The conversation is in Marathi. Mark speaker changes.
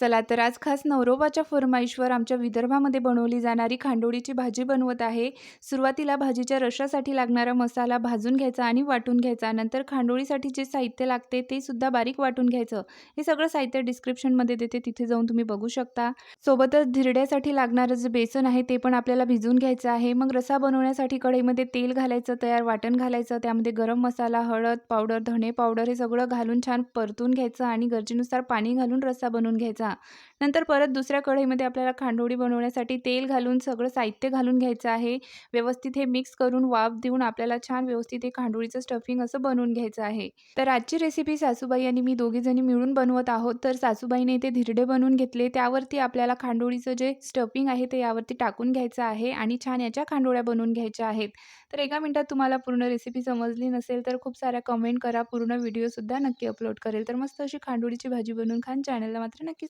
Speaker 1: चला तर आज खास नवरोबाच्या फरमाईशवर आमच्या विदर्भामध्ये बनवली जाणारी खांडोळीची भाजी बनवत आहे. सुरुवातीला भाजीच्या रशासाठी लागणारा मसाला भाजून घ्यायचा आणि वाटून घ्यायचा. नंतर खांडोळीसाठी जे साहित्य लागते ते सुद्धा बारीक वाटून घ्यायचं. हे सगळं साहित्य डिस्क्रिप्शनमध्ये देते. तिथे जाऊन तुम्ही बघू शकता. सोबतच धिरड्यासाठी लागणारं जे बेसन आहे ते पण आपल्याला भिजून घ्यायचं आहे. मग रसा बनवण्यासाठी कढईमध्ये तेल घालायचं तयार वाटण घालायचं. त्यामध्ये गरम मसाला हळद पावडर धणे पावडर हे सगळं घालून छान परतून घ्यायचं आणि गरजेनुसार पाणी घालून रस्सा बनवून घ्यायचा. नंतर परत दुसऱ्या कढईमध्ये आपल्याला खांडोळी बनवण्यासाठी तेल घालून सगळं साहित्य घालून घ्यायचं आहे. व्यवस्थित हे मिक्स करून वाफ देऊन आपल्याला छान व्यवस्थित हे खांडोळीचं स्टफिंग असं बनवून घ्यायचं आहे. तर आजची रेसिपी सासूबाई आणि मी दोघीजणी मिळून बनवत आहोत. तर सासूबाईने इथे धिरडे बनवून घेतले. त्यावरती आपल्याला खांडोळीचं जे स्टफिंग आहे ते यावरती टाकून घ्यायचं आहे आणि छान याच्या खांडोळ्या बनवून घ्यायच्या आहेत. तर एका मिनिटात तुम्हाला पूर्ण रेसिपी समजली नसेल तर खूप साऱ्या कमेंट करा. पूर्ण व्हिडिओसुद्धा नक्की अपलोड करेल. तर मस्त अशी खांडोळीची भाजी बनवून खान. चॅनलला मात्र नक्की